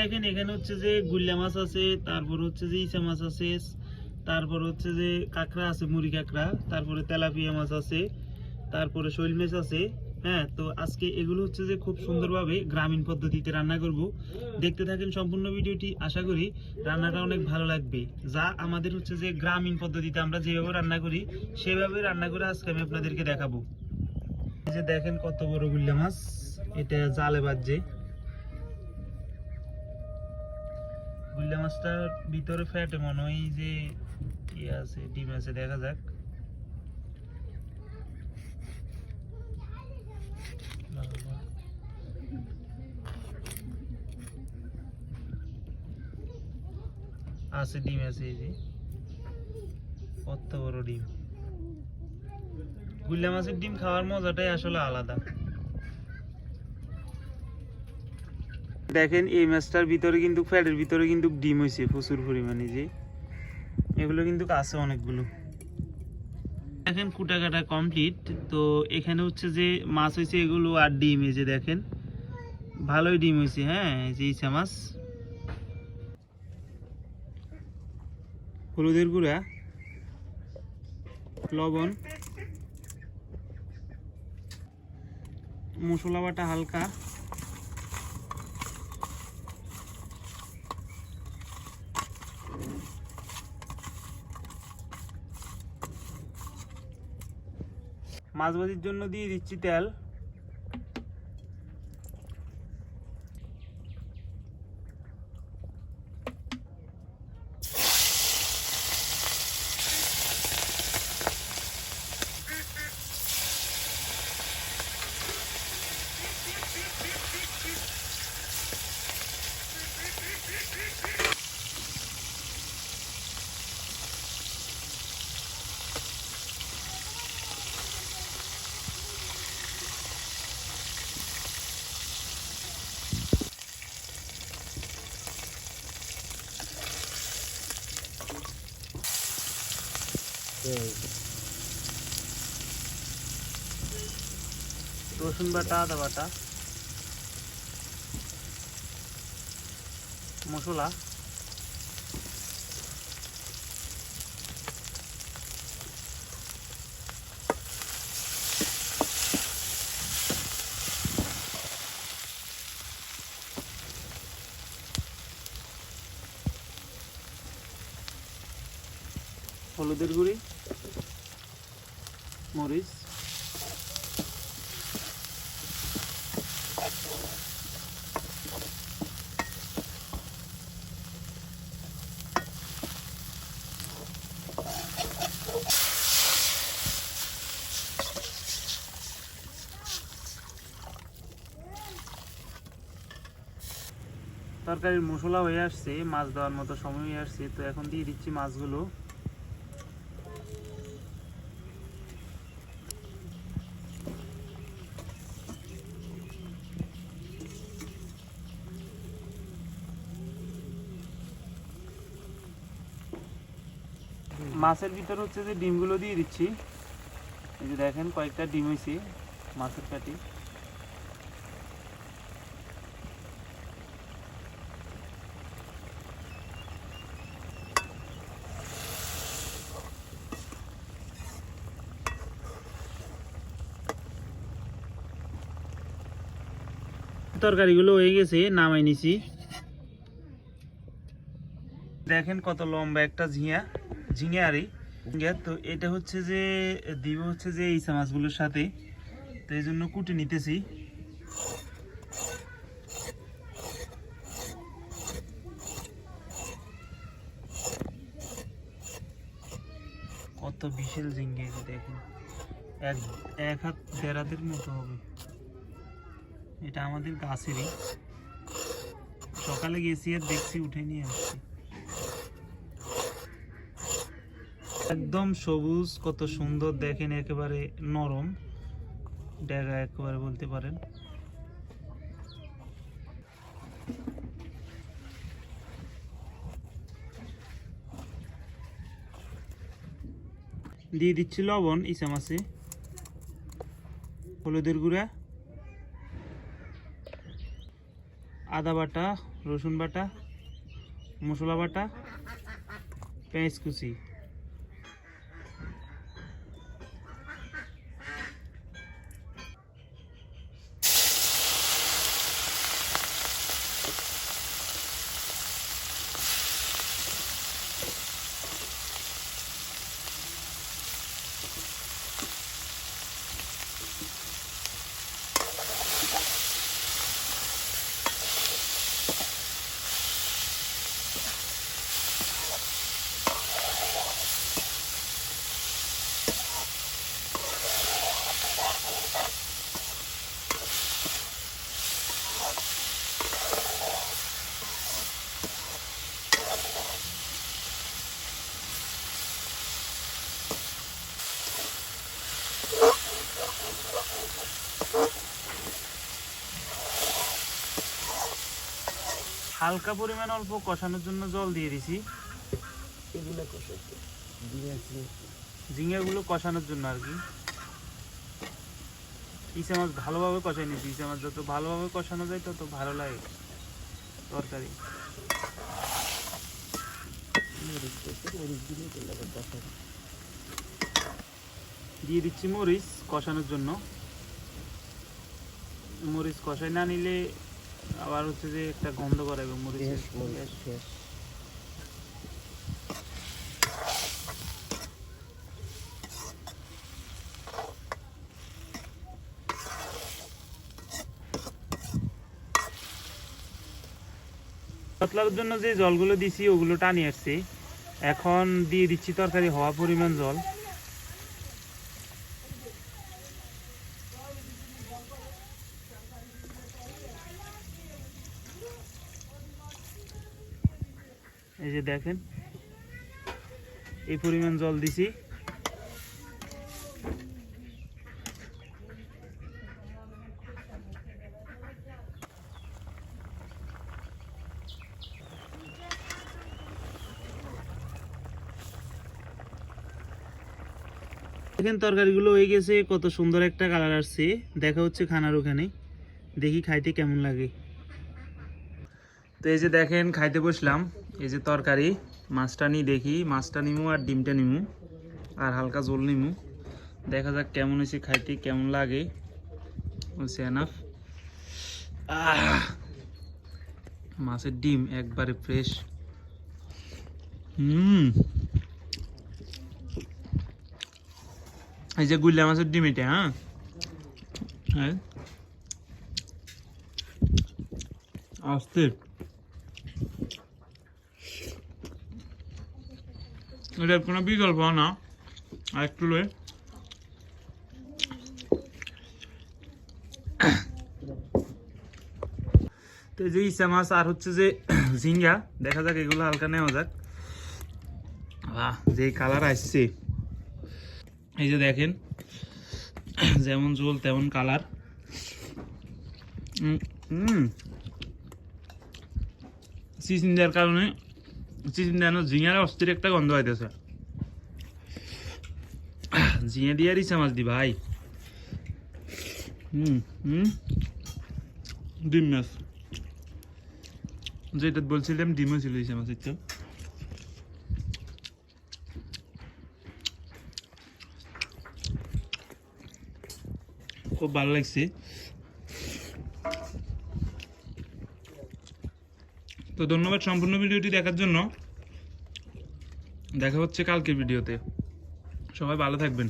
দেখেন, এখানে হচ্ছে যে গুল্লা মাছ আছে, তারপর হচ্ছে যে ইচা মাছ আছে, তারপর হচ্ছে যে কাঁকড়া আছে, মুড়ি কাঁকড়া, তারপরে তেলাপিয়া মাছ আছে, তারপরে শৈল মাছ আছে হ্যাঁ? তো আজকে এগুলো হচ্ছে যে খুব সুন্দরভাবে গ্রামীণ পদ্ধতিতে রান্না করব। দেখতে থাকেন সম্পূর্ণ ভিডিওটি, আশা করি রান্নাটা অনেক ভালো লাগবে। যা আমাদের হচ্ছে যে গ্রামীণ পদ্ধতিতে আমরা যেভাবে রান্না করি, সেভাবে রান্না করে আজকে আমি আপনাদেরকে দেখাবো। এই যে দেখেন কত বড় গুল্লা মাছ, এটা জালে বাজছে। গুল্লা মাছটার ভিতরে ফ্যাটে মনে হয় যে ইয়ে আছে, ডিম আছে, দেখা যাক। আছে, ডিম আছে এই যে। কত বড় ডিম। গুল্লা মাছের ডিম খাওয়ার মজাটাই আসলে আলাদা। দেখেন এই মাছটার ভিতরে কিন্তু, ফ্যাটের ভিতরে কিন্তু ডিম হয়েছে প্রচুর পরিমাণে যে। এগুলো কিন্তু আছে অনেকগুলো। দেখেন কুটা কাটা কমপ্লিট তো এখানে হচ্ছে যে মাছ হয়েছে এগুলো আর ডিম, এই যে দেখেন। ভালোই ডিম হয়েছে হ্যাঁ যে ইচ্ছা মাছ। হলুদের গুঁড়া, লবণ, মশলা বাটা হালকা। মাছ ভাজির জন্য দিয়ে দিচ্ছি তেল। রসুন বাটা আদা বাটা। মশলা। হলুদের গুঁড়ি। মরিচ। তরকারির মশলা হয়ে আসছে, মাছ দেওয়ার মতো সময় হয়ে আসছে, তো এখন দিয়ে দিচ্ছি মাছগুলো। মাছের ভিতর হচ্ছে যে ডিমগুলো দিয়ে দিচ্ছি। এই যে দেখেন কয়েকটা ডিম হয়েছে মাছের কাটি। তরকারিগুলো হয়ে গেছে, নামাই নিছি। দেখেন কত লম্বা একটা ঝিঙা। ঝিঙে আরই তো এটা হচ্ছে যে, দিব হচ্ছে যে ইসা মাছগুলোর সাথে। তো এই জন্য কুটে নিতেছি। কত বিশাল ঝিঙ্গে এই দেখেন। এক এক হাত দেড় হাতের মতো হবে। এটা আমাদের গাছেরই। সকালে গেছি আর দেখছি, উঠে নিয়ে আসছি। একদম সবুজ, কত সুন্দর, দেখেন একেবারে নরম। ডেগা একেবারে বলতে পারেন। দিয়ে দিচ্ছি লবণ ইসা মাছে হলুদের গুঁড়া। আদা বাটা, রসুন বাটা, মশলা বাটা, পেঁয়াজ কুচি। হালকা পরিমাণ অল্প কষানোর জন্য জল দিয়ে দিছি। এগুলো ঝিঙ্গাগুলো কষানোর জন্য আর কি। ইসে মাছ ভালোভাবে কষাই নিয়েছি। ইসে মাছ যত ভালোভাবে কষানো যায় তত ভালো লাগে তরকারি। দিয়ে দিচ্ছি মরিচ কষানোর জন্য। মরিচ কষাই না নিলে আবার হচ্ছে যে একটা গন্ধ মরিচ পাতলার জন্য যে জলগুলো দিছি ওগুলো টানি আসছি। এখন দিয়ে দিচ্ছি তরকারি হওয়া পরিমাণ জল। এই যে দেখেন, এই পরিমাণ জল দিছি। দেখেন, তরকারিগুলো হয়ে গেছে, কত সুন্দর একটা কালার আসছে। দেখা হচ্ছে খানার ওখানে। দেখি খাইতে কেমন লাগে। তো এই যে দেখেন, খাইতে বসলাম। এই যে তরকারি, মাছটা নিই দেখি, মাছটা নিমু আর ডিমটা নিমু, আর হালকা জল নিমু। দেখা যাক কেমন হয়েছে খাইতে, কেমন লাগে। হচ্ছে এনাফ মাছের ডিম একবারে ফ্রেশ হুম। এই যে গুল্লা মাছের ডিম এটা হ্যাঁ? হ্যাঁ। আসতে। এটার কোনো বিকল্প না। আর একটু লয়ে তো যে ইসা মাছ আর হচ্ছে যে ঝিঙ্গা, দেখা যাক এগুলো হালকা নেওয়া যাক। যে কালার আসছে। এই যে দেখেন, যেমন ঝোল তেমন কালার দেওয়ার কারণে দেওয়ানো ঝিঙার অস্থির একটা গন্ধ হইতেছে ঝিঙে দিয়ে দিছে মাছ দি ভাই। হুম হুম। ডিম মাছ। যেটা বলছিলাম ডিমও ছিল ইসে মাছের তো। খুব ভালো লাগছে। তো ধন্যবাদ সম্পূর্ণ ভিডিওটি দেখার জন্য। দেখা হচ্ছে কালকের ভিডিওতে। সবাই ভালো থাকবেন।